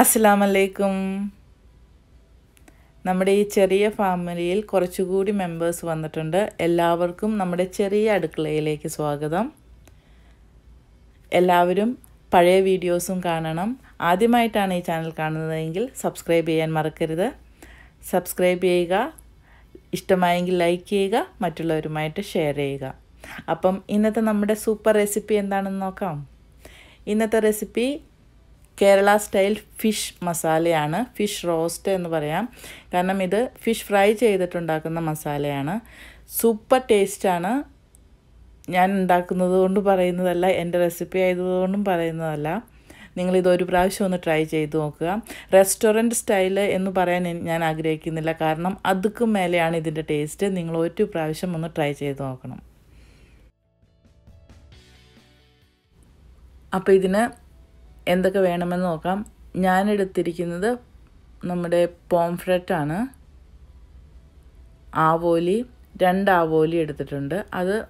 അസ്സലാമലൈക്കും. നമ്മുടെ ഈ ചെറിയ ഫാമിലിയിൽ കുറച്ചുകൂടി മെമ്പേഴ്സ് വന്നിട്ടുണ്ട്. എല്ലാവർക്കും നമ്മുടെ ചെറിയ അടുക്കളയിലേക്ക് സ്വാഗതം. എല്ലാവരും പഴയ വീഡിയോസും കാണണം. ആദ്യമായിട്ടാണ് ഈ ചാനൽ കാണുന്നതെങ്കിൽ സബ്സ്ക്രൈബ് ചെയ്യാൻ മറക്കരുത്. സബ്സ്ക്രൈബ് ചെയ്യുക ഇഷ്ടമായെങ്കിൽ ലൈക്ക് ചെയ്യുക മറ്റുള്ളവരുമായിട്ട് ഷെയർ ചെയ്യുക. അപ്പം ഇന്നത്തെ നമ്മുടെ സൂപ്പർ റെസിപ്പി എന്താണെന്ന് നോക്കാം. ഇന്നത്തെ റെസിപ്പി കേരള സ്റ്റൈൽ ഫിഷ് മസാലയാണ് ഫിഷ് റോസ്റ്റ് എന്ന് പറയാം. കാരണം ഇത് ഫിഷ് ഫ്രൈ ചെയ്തിട്ടുണ്ടാക്കുന്ന മസാലയാണ്. സൂപ്പർ ടേസ്റ്റാണ്. ഞാൻ ഉണ്ടാക്കുന്നത് കൊണ്ട് പറയുന്നതല്ല എന്റെ റെസിപ്പി ആയതുകൊണ്ടും പറയുന്നതല്ല. നിങ്ങളിതൊരു പ്രാവശ്യം ഒന്ന് ട്രൈ ചെയ്ത് നോക്കുക. റെസ്റ്റോറന്റ് സ്റ്റൈൽ എന്ന് പറയാൻ ഞാൻ ആഗ്രഹിക്കുന്നില്ല. കാരണം അതുക്കും മേലെയാണ് ഇതിന്റെ ടേസ്റ്റ്. നിങ്ങൾ ഒരു പ്രാവശ്യം ഒന്ന് ട്രൈ ചെയ്ത് നോക്കണം. അപ്പോൾ ഇതിന് എന്തൊക്കെ വേണമെന്ന് നോക്കാം. ഞാൻ എടുത്തിരിക്കുന്നത് നമ്മുടെ പോംഫ്രെറ്റാണ്. ആവോലി രണ്ട് ആവോലി എടുത്തിട്ടുണ്ട്. അത്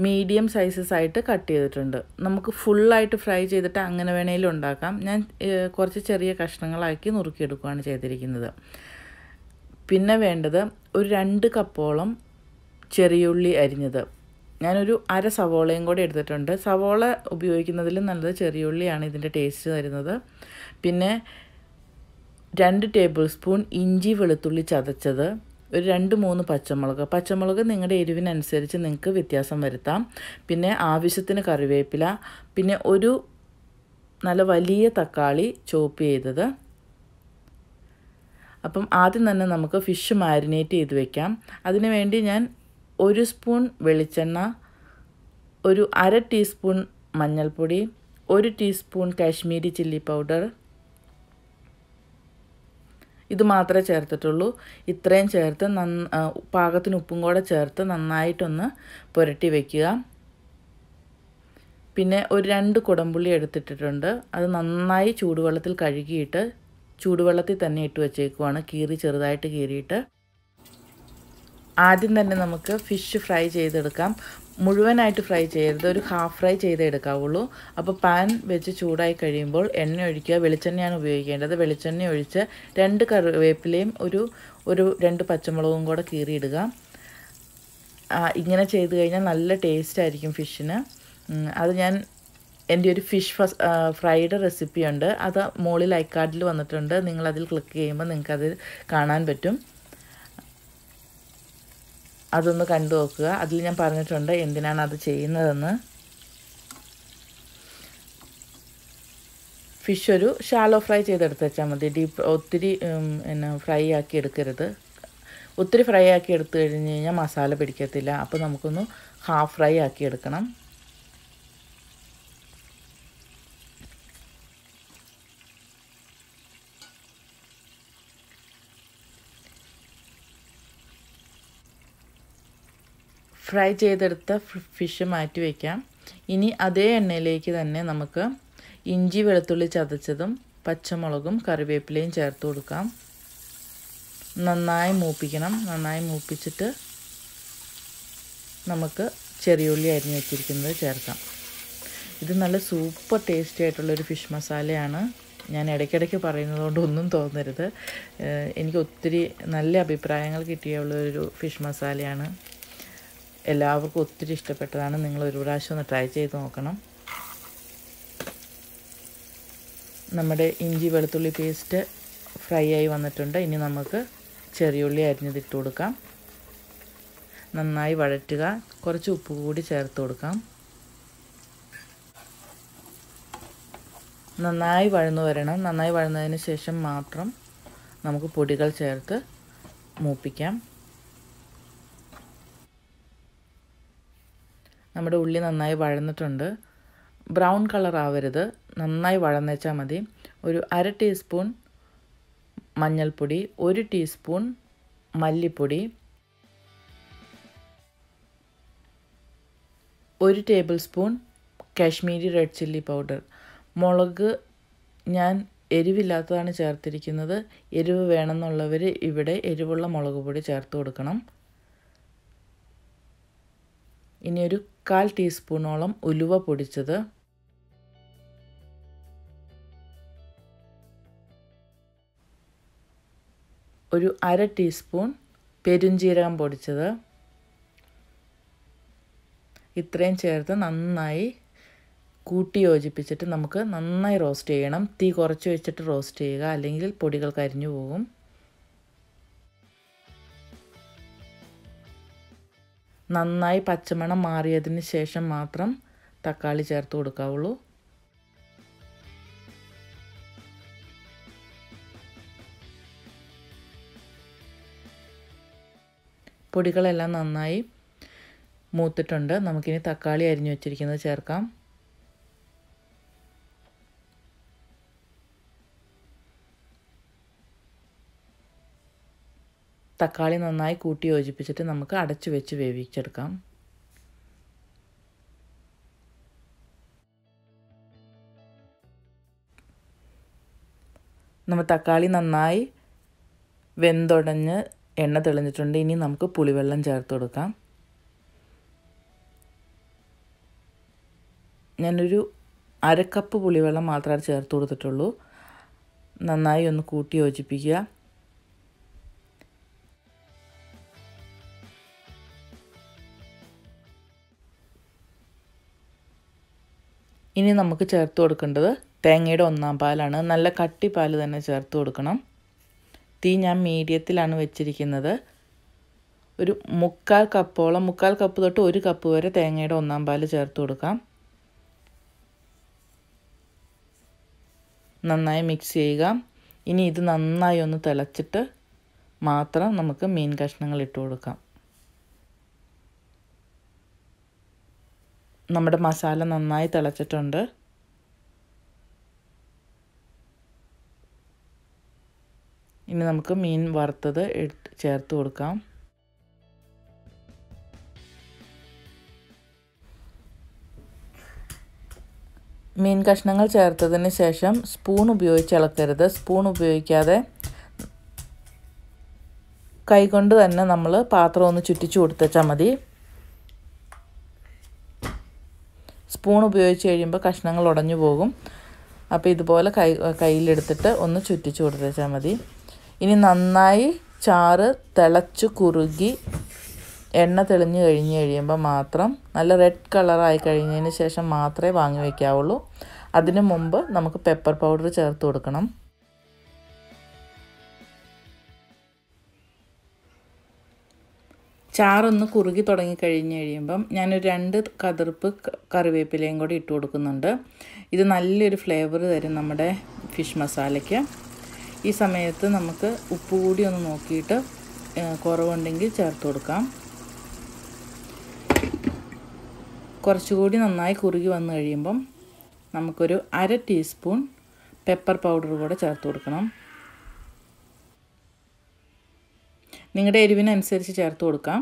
മീഡിയം സൈസസ് ആയിട്ട് കട്ട് ചെയ്തിട്ടുണ്ട്. നമുക്ക് ഫുള്ളായിട്ട് ഫ്രൈ ചെയ്തിട്ട് അങ്ങനെ വേണേലും ഉണ്ടാക്കാം. ഞാൻ കുറച്ച് ചെറിയ കഷ്ണങ്ങളാക്കി നുറുക്കിയെടുക്കുകയാണ് ചെയ്തിരിക്കുന്നത്. പിന്നെ വേണ്ടത് ഒരു രണ്ട് കപ്പോളം ചെറിയുള്ളി അരിഞ്ഞത്. ഞാനൊരു അര സവോളയും കൂടി എടുത്തിട്ടുണ്ട്. സവോള ഉപയോഗിക്കുന്നതിലും നല്ലത് ചെറിയുള്ളിയാണ് ഇതിന്റെ ടേസ്റ്റ് തരുന്നത്. പിന്നെ രണ്ട് ടേബിൾ സ്പൂൺ ഇഞ്ചി വെളുത്തുള്ളി ചതച്ചത്. ഒരു രണ്ട് മൂന്ന് പച്ചമുളക്. പച്ചമുളക് നിങ്ങളുടെ എരിവിനനുസരിച്ച് നിങ്ങൾക്ക് വ്യത്യാസം വരുത്താം. പിന്നെ ആവശ്യത്തിന് കറിവേപ്പില. പിന്നെ ഒരു നല്ല വലിയ തക്കാളി ചോപ്പ് ചെയ്തത്. അപ്പം ആദ്യം തന്നെ നമുക്ക് ഫിഷ് മാരിനേറ്റ് ചെയ്ത് വെക്കാം. അതിനുവേണ്ടി ഞാൻ ഒരു സ്പൂൺ വെളിച്ചെണ്ണ ഒരു അര ടീസ്പൂൺ മഞ്ഞൾപ്പൊടി ഒരു ടീസ്പൂൺ കാശ്മീരി ചില്ലി പൗഡർ. ഇത് മാത്രമേ ചേർത്തിട്ടുള്ളൂ. ഇത്രയും ചേർത്ത് നന്ന പാകത്തിന് ഉപ്പും കൂടെ ചേർത്ത് നന്നായിട്ടൊന്ന് പുരട്ടി വയ്ക്കുക പിന്നെ ഒരു രണ്ട് കുടംപുള്ളി എടുത്തിട്ടിട്ടുണ്ട്. അത് നന്നായി ചൂടുവെള്ളത്തിൽ കഴുകിയിട്ട് ചൂടുവെള്ളത്തിൽ തന്നെ ഇട്ട് വെച്ചേക്കുവാണ്. കീറി ചെറുതായിട്ട് കീറിയിട്ട്. ആദ്യം തന്നെ നമുക്ക് ഫിഷ് ഫ്രൈ ചെയ്തെടുക്കാം. മുഴുവനായിട്ട് ഫ്രൈ ചെയ്യരുത്. ഒരു ഹാഫ് ഫ്രൈ ചെയ്തേ എടുക്കാവുള്ളൂ. അപ്പോൾ പാൻ വെച്ച് ചൂടായി കഴിയുമ്പോൾ എണ്ണ ഒഴിക്കുക. വെളിച്ചെണ്ണയാണ് ഉപയോഗിക്കേണ്ടത്. വെളിച്ചെണ്ണ ഒഴിച്ച് രണ്ട് കറിവേപ്പിലയും ഒരു ഒരു രണ്ട് പച്ചമുളകും കൂടെ കീറിയിടുക. ഇങ്ങനെ ചെയ്ത് കഴിഞ്ഞാൽ നല്ല ടേസ്റ്റ് ആയിരിക്കും ഫിഷിന് അത് ഞാൻ എന്റെ ഒരു ഫിഷ് ഫ്രൈഡ് റെസിപ്പി ഉണ്ട്. അത് മുകളിൽ ഐക്കാർഡിൽ വന്നിട്ടുണ്ട്. നിങ്ങളതിൽ ക്ലിക്ക് ചെയ്യുമ്പോൾ നിങ്ങൾക്കത് കാണാൻ പറ്റും. അതൊന്ന് കണ്ടു നോക്കുക. അതിൽ ഞാൻ പറഞ്ഞിട്ടുണ്ട് എന്തിനാണ് അത് ചെയ്യുന്നതെന്ന്. ഫിഷ് ഒരു ഷാലോ ഫ്രൈ ചെയ്തെടുത്ത് വെച്ചാൽ മതി. ഡീപ്പ് ഒത്തിരി പിന്നെ ഫ്രൈ ആക്കി എടുക്കരുത്. ഒത്തിരി ഫ്രൈ ആക്കി എടുത്തു കഴിഞ്ഞ് കഴിഞ്ഞാൽ മസാല പിടിക്കത്തില്ല. അപ്പോൾ നമുക്കൊന്ന് ഹാഫ് ഫ്രൈ ആക്കി എടുക്കണം. ഫ്രൈ ചെയ്തെടുത്ത ഫിഷ് മാറ്റി വയ്ക്കാം ഇനി അതേ എണ്ണയിലേക്ക് തന്നെ നമുക്ക് ഇഞ്ചി വെളുത്തുള്ളി ചതച്ചതും പച്ചമുളകും കറിവേപ്പിലയും ചേർത്ത് കൊടുക്കാം. നന്നായി മൂപ്പിക്കണം. നന്നായി മൂപ്പിച്ചിട്ട് നമുക്ക് ചെറിയുള്ളി അരിഞ്ഞ് വെച്ചിരിക്കുന്നത് ചേർക്കാം. ഇത് നല്ല സൂപ്പർ ടേസ്റ്റി ആയിട്ടുള്ളൊരു ഫിഷ് മസാലയാണ്. ഞാൻ ഇടയ്ക്കിടയ്ക്ക് പറയുന്നത് കൊണ്ട് ഒന്നും തോന്നരുത്. എനിക്ക് ഒത്തിരി നല്ല അഭിപ്രായങ്ങൾ കിട്ടിയുള്ളൊരു ഫിഷ് മസാലയാണ്. എല്ലാവർക്കും ഒത്തിരി ഇഷ്ടപ്പെട്ടതാണ്. നിങ്ങൾ ഒരു പ്രാവശ്യം ഒന്ന് ട്രൈ ചെയ്ത് നോക്കണം. നമ്മുടെ ഇഞ്ചി വെളുത്തുള്ളി പേസ്റ്റ് ഫ്രൈ ആയി വന്നിട്ടുണ്ട്. ഇനി നമുക്ക് ചെറിയുള്ളി അരിഞ്ഞതിട്ട് കൊടുക്കാം. നന്നായി വഴറ്റുക. കുറച്ച് ഉപ്പ് കൂടി ചേർത്ത് കൊടുക്കാം. നന്നായി വഴന്നു വരണം. നന്നായി വഴന്നതിന് ശേഷം മാത്രം നമുക്ക് പൊടികൾ ചേർത്ത് മൂപ്പിക്കാം. നമ്മുടെ ഉള്ളി നന്നായി വഴന്നിട്ടുണ്ട്. ബ്രൗൺ കളർ ആവരുത്. നന്നായി വഴന്നേച്ചാൽ മതി. ഒരു അര ടീസ്പൂൺ മഞ്ഞൾപ്പൊടി ഒരു ടീസ്പൂൺ മല്ലിപ്പൊടി ഒരു table spoon Kashmiri red chilli powder. മുളക് ഞാൻ എരിവില്ലാത്തതാണ് ചേർത്തിരിക്കുന്നത്. എരിവ് വേണമെന്നുള്ളവർ ഇവിടെ എരിവുള്ള മുളക് പൊടി ചേർത്ത് കൊടുക്കണം. ഇനി ഒരു കാൽ ടീസ്പൂണോളം ഉലുവ പൊടിച്ചത്. ഒരു അര ടീസ്പൂൺ പെരുംജീരകം പൊടിച്ചത്. ഇത്രയും ചേർത്ത് നന്നായി കൂട്ടി യോജിപ്പിച്ചിട്ട് നമുക്ക് നന്നായി റോസ്റ്റ് ചെയ്യണം. തീ കുറച്ച് വെച്ചിട്ട് റോസ്റ്റ് ചെയ്യുക. അല്ലെങ്കിൽ പൊടികൾ കരിഞ്ഞു പോകും. നന്നായി പച്ചമണം മാറിയതിന് ശേഷം മാത്രം തക്കാളി ചേർത്ത് കൊടുക്കാവുള്ളൂ. പൊടികളെല്ലാം നന്നായി മൂത്തിട്ടുണ്ട്. നമുക്കിനി തക്കാളി അരിഞ്ഞു വെച്ചിരിക്കുന്നത് ചേർക്കാം. തക്കാളി നന്നായി കൂട്ടി യോജിപ്പിച്ചിട്ട് നമുക്ക് അടച്ചു വെച്ച് വേവിച്ചെടുക്കാം. നമ്മൾ തക്കാളി നന്നായി വെന്തുടഞ്ഞ് എണ്ണ തെളിഞ്ഞിട്ടുണ്ട്. ഇനി നമുക്ക് പുളിവെള്ളം ചേർത്ത് കൊടുക്കാം. ഞാനൊരു അരക്കപ്പ് പുളിവെള്ളം മാത്രമേ ചേർത്ത് കൊടുത്തിട്ടുള്ളൂ. നന്നായി ഒന്ന് കൂട്ടി യോജിപ്പിക്കുക. ഇനി നമുക്ക് ചേർത്ത് കൊടുക്കേണ്ടത് തേങ്ങയുടെ ഒന്നാം പാലാണ്. നല്ല കട്ടി പാൽ തന്നെ ചേർത്ത് കൊടുക്കണം. തീ ഞാൻ മീഡിയത്തിലാണ് വെച്ചിരിക്കുന്നത്. ഒരു മുക്കാൽ കപ്പോളം മുക്കാൽ കപ്പ് തൊട്ട് ഒരു കപ്പ് വരെ തേങ്ങയുടെ ഒന്നാം പാൽ ചേർത്ത് കൊടുക്കാം. നന്നായി മിക്സ് ചെയ്യുക. ഇനി ഇത് നന്നായി ഒന്ന് തിളച്ചിട്ട് മാത്രം നമുക്ക് മീൻ കഷ്ണങ്ങൾ ഇട്ട് കൊടുക്കാം. നമ്മുടെ മസാല നന്നായി തിളച്ചിട്ടുണ്ട്. ഇനി നമുക്ക് മീൻ വറുത്തത് ചേർത്ത് കൊടുക്കാം. മീൻ കഷ്ണങ്ങൾ ചേർത്തതിന് ശേഷം സ്പൂൺ ഉപയോഗിച്ച് ഇളക്കരുത്. സ്പൂൺ ഉപയോഗിക്കാതെ കൈകൊണ്ട് തന്നെ നമ്മൾ പാത്രം ഒന്ന് ചുറ്റിച്ചു കൊടുത്തേച്ചാൽ മതി. സ്പൂൺ ഉപയോഗിച്ച് കഴിയുമ്പോൾ കഷ്ണങ്ങൾ ഉടഞ്ഞു പോകും. അപ്പോൾ ഇതുപോലെ കൈ കയ്യിലെടുത്തിട്ട് ഒന്ന് ചുറ്റിച്ചു കൊടുത്തേച്ചാൽ മതി. ഇനി നന്നായി ചാറ് തിളച്ച് കുറുകി എണ്ണ തെളിഞ്ഞ് കഴിഞ്ഞ് കഴിയുമ്പോൾ മാത്രം നല്ല റെഡ് കളറായി കഴിഞ്ഞതിന് ശേഷം മാത്രമേ വാങ്ങി വയ്ക്കാവുള്ളൂ അതിനു മുമ്പ് നമുക്ക് പെപ്പർ പൗഡർ ചേർത്ത് കൊടുക്കണം. ചാറൊന്ന് കുറുകി തുടങ്ങി കഴിഞ്ഞ് കഴിയുമ്പം ഞാനൊരു രണ്ട് കതിർപ്പ് കറിവേപ്പിലയും കൂടി ഇട്ട് കൊടുക്കുന്നുണ്ട്. ഇത് നല്ലൊരു ഫ്ലേവർ തരും നമ്മുടെ ഫിഷ് മസാലയ്ക്ക് ഈ സമയത്ത് നമുക്ക് ഉപ്പ് കൂടി ഒന്ന് നോക്കിയിട്ട് കുറവുണ്ടെങ്കിൽ ചേർത്ത് കൊടുക്കാം. കുറച്ചുകൂടി നന്നായി കുറുകി വന്നു കഴിയുമ്പം നമുക്കൊരു അര ടീസ്പൂൺ പെപ്പർ പൗഡർ കൂടെ ചേർത്ത് കൊടുക്കണം. നിങ്ങളുടെ എരിവിനനുസരിച്ച് ചേർത്ത് കൊടുക്കാം.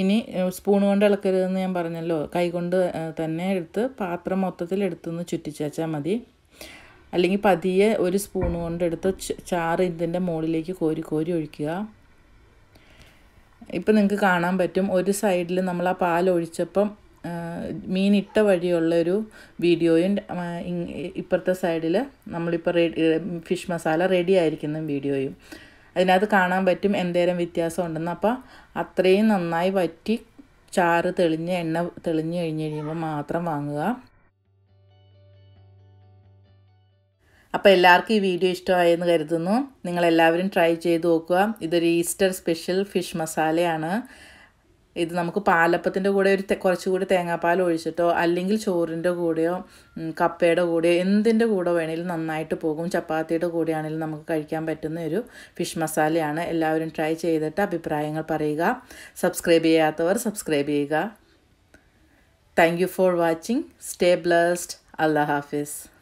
ഇനി സ്പൂൺ കൊണ്ട് ഇളക്കരുതെന്ന് ഞാൻ പറഞ്ഞല്ലോ. കൈകൊണ്ട് തന്നെ എടുത്ത് പാത്രം മൊത്തത്തിൽ എടുത്തൊന്ന് ചുറ്റിച്ചാച്ചാൽ മതി. അല്ലെങ്കിൽ പതിയെ ഒരു സ്പൂൺ കൊണ്ട് എടുത്ത് ചാറ് ഇതിന്റെ മുകളിലേക്ക് കോരി കോരി ഒഴിക്കുക. ഇപ്പം നിങ്ങൾക്ക് കാണാൻ പറ്റും ഒരു സൈഡിൽ നമ്മൾ ആ പാൽ ഒഴിച്ചപ്പം മീൻ ഇട്ട വഴിയുള്ള ഒരു വീഡിയോയും ഇപ്പുറത്തെ സൈഡിൽ നമ്മളിപ്പോൾ റെഡി ഫിഷ് മസാല റെഡി ആയിരിക്കുന്ന വീഡിയോയും. അതിനകത്ത് കാണാൻ പറ്റും എന്തേരം വ്യത്യാസം ഉണ്ടെന്ന് അപ്പോൾ അത്രയും നന്നായി വറ്റി ചാറ് തെളിഞ്ഞ് എണ്ണ തെളിഞ്ഞ് കഴിഞ്ഞ് കഴിയുമ്പോൾ മാത്രം വാങ്ങുക. അപ്പോൾ എല്ലാവർക്കും ഈ വീഡിയോ ഇഷ്ടമായെന്ന് കരുതുന്നു. നിങ്ങളെല്ലാവരും ട്രൈ ചെയ്ത് നോക്കുക. ഇതൊരു ഈസ്റ്റർ സ്പെഷ്യൽ ഫിഷ് മസാലയാണ്. ഇത് നമുക്ക് പാലപ്പത്തിന്റെ കൂടെ ഒരു കുറച്ചുകൂടി തേങ്ങാപ്പാൽ ഒഴിച്ചിട്ടോ അല്ലെങ്കിൽ ചോറിന്റെ കൂടെയോ കപ്പയുടെ കൂടെയോ എന്തിന്റെ കൂടെ വേണമെങ്കിലും നന്നായിട്ട് പോകും. ചപ്പാത്തിയുടെ കൂടെയാണെങ്കിലും നമുക്ക് കഴിക്കാൻ പറ്റുന്ന ഒരു ഫിഷ് മസാലയാണ്. എല്ലാവരും ട്രൈ ചെയ്തിട്ട് അഭിപ്രായങ്ങൾ പറയുക. സബ്സ്ക്രൈബ് ചെയ്യാത്തവർ സബ്സ്ക്രൈബ് ചെയ്യുക. Thank you for watching stay blessed Allah Hafiz.